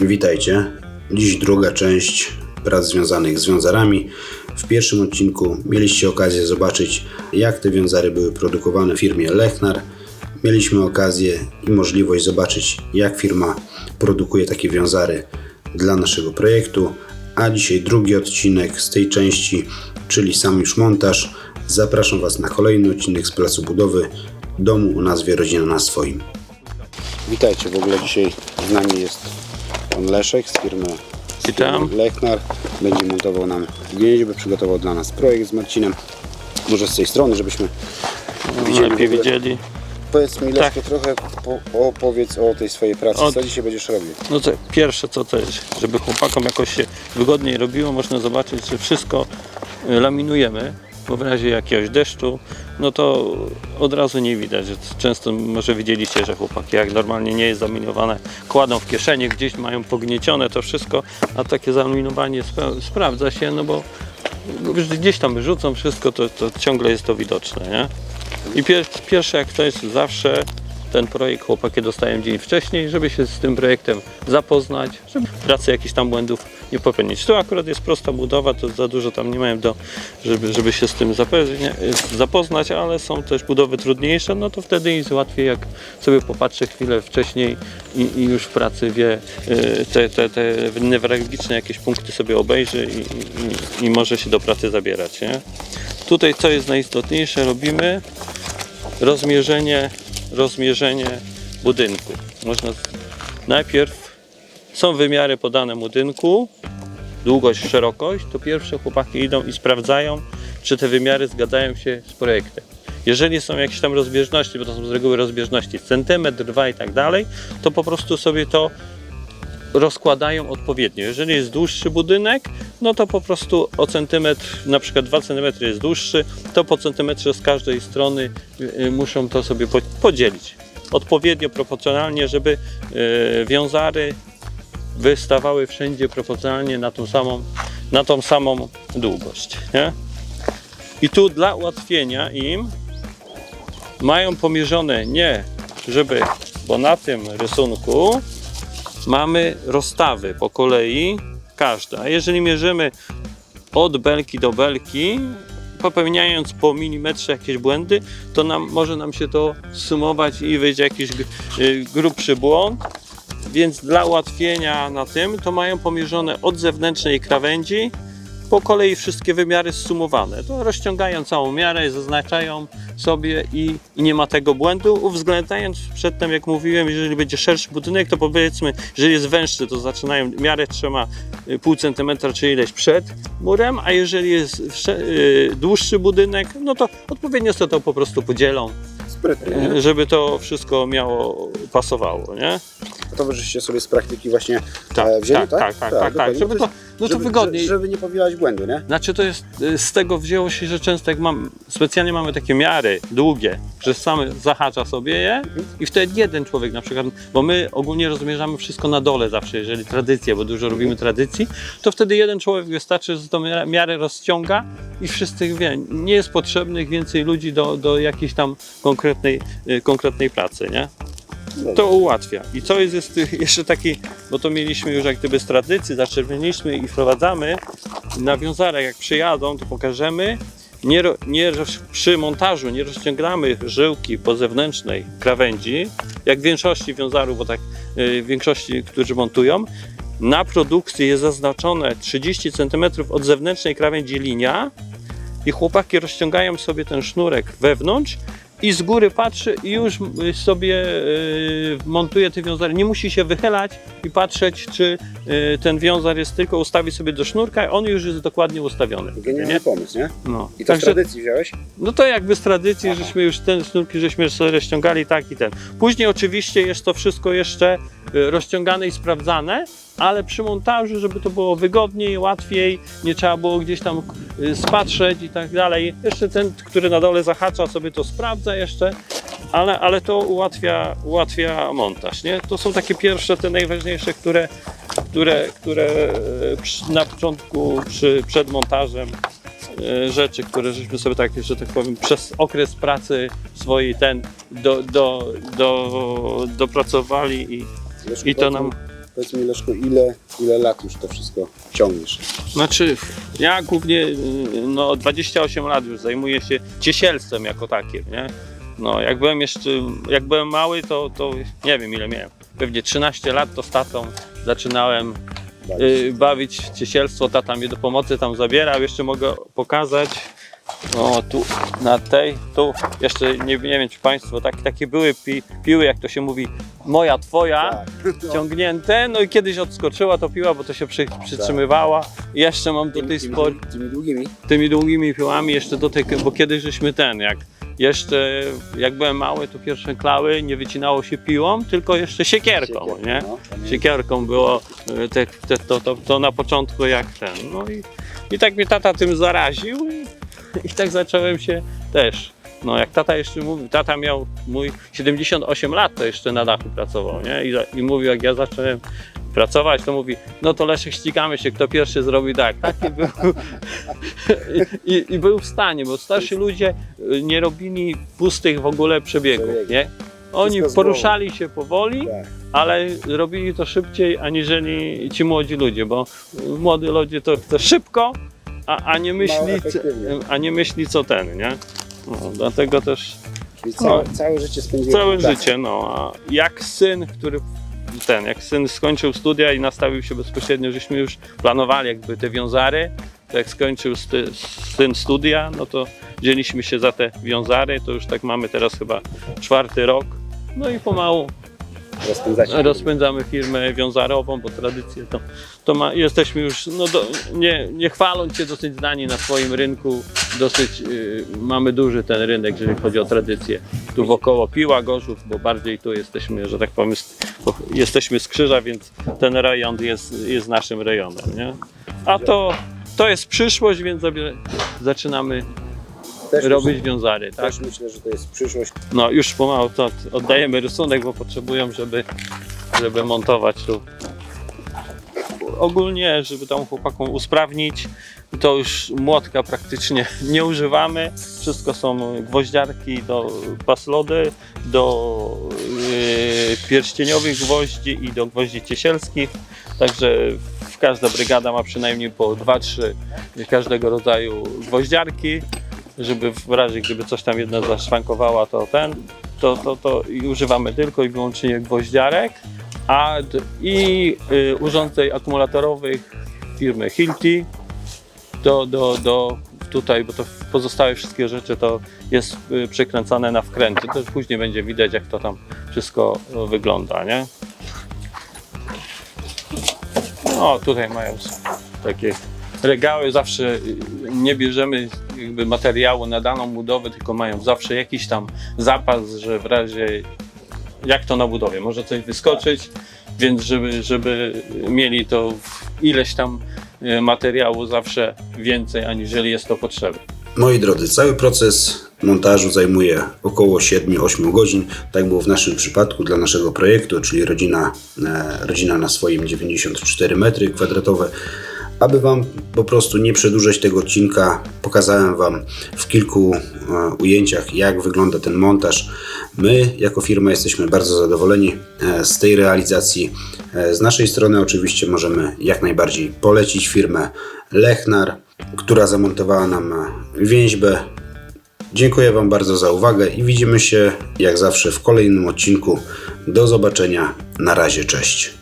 Witajcie. Dziś druga część prac związanych z wiązarami. W pierwszym odcinku mieliście okazję zobaczyć, jak te wiązary były produkowane w firmie Lechnar. Mieliśmy okazję i możliwość zobaczyć, jak firma produkuje takie wiązary dla naszego projektu. A dzisiaj drugi odcinek z tej części, czyli sam już montaż. Zapraszam Was na kolejny odcinek z placu budowy domu o nazwie Rodzina na swoim. Witajcie, w ogóle dzisiaj z nami jest pan Leszek z firmy, z Witam. firmy Lechnar. Będzie montował nam więźby, przygotował dla nas projekt z Marcinem. Może z tej strony, żebyśmy widzieli. Lepiej w ogóle. widzieli. Powiedz mi Tak. Leszku trochę po, opowiedz o tej swojej pracy, O- co dzisiaj będziesz robił. No to pierwsze co to jest, żeby chłopakom jakoś się wygodniej robiło, można zobaczyć, że wszystko y, laminujemy, bo w razie jakiegoś deszczu, no to od razu nie widać. Często może widzieliście, że chłopaki jak normalnie nie jest zaminowane, kładą w kieszenie, gdzieś mają pogniecione to wszystko, a takie zaminowanie spra- sprawdza się, no bo gdzieś tam wyrzucą wszystko, to, to ciągle jest to widoczne, nie? I pier, pierwsze jak to jest zawsze ten projekt chłopaki dostają dzień wcześniej, żeby się z tym projektem zapoznać, żeby pracy jakichś tam błędów nie popełnić. Tu akurat jest prosta budowa, to za dużo tam nie mają do, żeby, żeby się z tym zapoznać, ale są też budowy trudniejsze, no to wtedy jest łatwiej jak sobie popatrzy chwilę wcześniej i, i już w pracy wie y, te, te, te newralgiczne jakieś punkty sobie obejrzy i, i, i może się do pracy zabierać. Nie? Tutaj co jest najistotniejsze robimy rozmierzenie, rozmierzenie budynku. Można najpierw są wymiary podane budynku, długość, szerokość, to pierwsze chłopaki idą i sprawdzają, czy te wymiary zgadzają się z projektem. Jeżeli są jakieś tam rozbieżności, bo to są z reguły rozbieżności centymetr, dwa i tak dalej, to po prostu sobie to rozkładają odpowiednio. Jeżeli jest dłuższy budynek, no to po prostu o centymetr, na przykład 2 cm jest dłuższy, to po centymetrze z każdej strony y, y, muszą to sobie po- podzielić. Odpowiednio, proporcjonalnie, żeby y, wiązary wystawały wszędzie proporcjonalnie na tą samą, na tą samą długość. Nie? I tu dla ułatwienia im mają pomierzone nie, żeby, bo na tym rysunku mamy rozstawy po kolei każda. Jeżeli mierzymy od belki do belki, popełniając po milimetrze jakieś błędy, to nam, może nam się to sumować i wyjdzie jakiś y, grubszy błąd. Więc dla ułatwienia na tym, to mają pomierzone od zewnętrznej krawędzi po kolei wszystkie wymiary zsumowane. To rozciągają całą miarę, zaznaczają sobie i, i nie ma tego błędu, uwzględniając przedtem, jak mówiłem, jeżeli będzie szerszy budynek, to powiedzmy, że jest węższy, to zaczynają miarę trzyma y, pół centymetra czy ileś przed murem, a jeżeli jest y, dłuższy budynek, no to odpowiednio sobie to po prostu podzielą, Sprytnie, nie? y, żeby to wszystko miało, pasowało, nie? To wy żeście sobie z praktyki właśnie Tak, e, wzięli, tak, tak, tak, tak, tak, dokładnie. żeby to, no to żeby, wygodniej. Żeby nie powielać błędu, nie? Znaczy to jest, y, z tego wzięło się, że często jak mam, specjalnie mamy takie miary długie, że same zahacza sobie je i wtedy jeden człowiek na przykład, bo my ogólnie rozmierzamy wszystko na dole zawsze, jeżeli tradycje, bo dużo robimy tradycji, to wtedy jeden człowiek wystarczy, że tą miarę- miarę rozciąga i wszyscy wie, nie jest potrzebnych więcej ludzi do, do jakiejś tam konkretnej, y, konkretnej pracy, nie? To ułatwia. I co jest, jest jeszcze taki, bo to mieliśmy już jak gdyby z tradycji, zaczerpnęliśmy i wprowadzamy na wiązarek, jak przyjadą, to pokażemy. Nie, nie, przy montażu nie rozciągamy żyłki po zewnętrznej krawędzi, jak w większości wiązarów, bo tak y, w większości, którzy montują. Na produkcji jest zaznaczone 30 cm od zewnętrznej krawędzi linia i chłopaki rozciągają sobie ten sznurek wewnątrz i z góry patrzy i już sobie y, montuje te wiązary. Nie musi się wychylać i patrzeć, czy y, ten wiązar jest tylko ustawi sobie do sznurka, on już jest dokładnie ustawiony. Genialny Nie? pomysł, nie? No. I to z Także, tradycji wziąłeś? no to jakby z tradycji, żeśmy już ten sznurki, żeśmy sobie ściągali tak i ten. Później oczywiście jest to wszystko jeszcze y, rozciągane i sprawdzane, ale przy montażu, żeby to było wygodniej, łatwiej, nie trzeba było gdzieś tam y, spatrzeć i tak dalej. Jeszcze ten, który na dole zahacza, sobie to sprawdza jeszcze, ale, ale to ułatwia, ułatwia montaż, nie? To są takie pierwsze, te najważniejsze, które, które, które przy- na początku, przy, przed montażem e, rzeczy, które żeśmy sobie tak, że tak powiem, przez okres pracy swojej ten do, do, do, dopracowali i, i to nam... Powiedz mi Leszku, ile, ile lat już to wszystko ciągniesz? Znaczy, ja głównie y, no, 28 lat już zajmuję się ciesielstwem jako takim, nie? No, jak byłem jeszcze, jak byłem mały, to, to nie wiem ile miałem. Pewnie 13 lat to z tatą zaczynałem y, bawić ciesielstwo. Tata mnie do pomocy tam zabierał. Jeszcze mogę pokazać. O, tu na tej, tu jeszcze nie, nie wiem czy Państwo, tak, takie były pi, piły, jak to się mówi, moja, twoja, Tak. ciągnięte. No i kiedyś odskoczyła to piła, bo to się przy, przytrzymywała. I jeszcze mam do tej spor, tymi, długimi? tymi długimi piłami jeszcze do tej, bo kiedyś żeśmy ten, jak jeszcze jak byłem mały, to pierwsze klały nie wycinało się piłą, tylko jeszcze siekierką, nie? no. Siekierką było y, te, te, to, to, to na początku jak ten. No i, i tak mnie tata tym zaraził i, i tak zacząłem się też. No jak tata jeszcze mówił, tata miał mój 78 lat, to jeszcze na dachu pracował, nie? I, i mówił, jak ja zacząłem pracować, to mówi, no to Leszek ścigamy się, kto pierwszy zrobi tak. Taki był. I, i, I był w stanie, bo starsi ludzie y, nie robili pustych w ogóle przebiegów, nie? Oni poruszali się powoli, Tak. ale robili to szybciej aniżeli ci młodzi ludzie, bo młody ludzie to chce szybko, a, a, nie, myśli, a nie myśli co ten, nie? No, dlatego też Czyli całe, całe życie spędziłeś całe w życie, no a jak syn, który ten, jak syn skończył studia i nastawił się bezpośrednio, żeśmy już planowali jakby te wiązary, to jak skończył sty, syn studia, no to wzięliśmy się za te wiązary, to już tak mamy teraz chyba czwarty rok, no i pomału Rozpędzacie. rozpędzamy firmę wiązarową, bo tradycję to, to ma, jesteśmy już, no do, nie, nie chwaląc się dosyć znani na swoim rynku, dosyć y, mamy duży ten rynek, jeżeli chodzi o tradycję. Tu wokoło Piła, Gorzów, bo bardziej tu jesteśmy, że tak powiem, jesteśmy z Krzyża, więc ten rejon jest, jest naszym rejonem, nie? A to, to jest przyszłość, więc zaczynamy Też robić Myślę, wiązary, tak? też myślę, że to jest przyszłość. No już pomału to oddajemy rysunek, bo potrzebują, żeby, żeby montować tu. Ogólnie, żeby tam chłopakom usprawnić, to już młotka praktycznie nie używamy. Wszystko są gwoździarki do paslody, do yy, pierścieniowych gwoździ i do gwoździ ciesielskich. Także każda brygada ma przynajmniej po 2-3 każdego rodzaju gwoździarki żeby w razie gdyby coś tam jedna zaszwankowała, to ten, to, to, to i używamy tylko i wyłącznie gwoździarek, a i y, urządzeń akumulatorowych firmy Hilti. Do, do, do tutaj, bo to pozostałe wszystkie rzeczy to jest y, przekręcane na wkręty, to później będzie widać jak to tam wszystko y, wygląda, nie? No tutaj mają takie regały. Zawsze y, nie bierzemy jakby materiału na daną budowę, tylko mają zawsze jakiś tam zapas, że w razie jak to na budowie, może coś wyskoczyć, więc żeby, żeby mieli to ileś tam y, materiału zawsze więcej, aniżeli jest to potrzebne. Moi drodzy, cały proces montażu zajmuje około 7-8 godzin. Tak było w naszym przypadku dla naszego projektu, czyli rodzina, e, rodzina na swoim 94 metry kwadratowe. Aby Wam po prostu nie przedłużać tego odcinka, pokazałem Wam w kilku e, ujęciach, jak wygląda ten montaż. My, jako firma, jesteśmy bardzo zadowoleni e, z tej realizacji. E, Z naszej strony, oczywiście, możemy jak najbardziej polecić firmę Lechnar, która zamontowała nam więźbę. Dziękuję Wam bardzo za uwagę i widzimy się jak zawsze w kolejnym odcinku. Do zobaczenia. Na razie, cześć.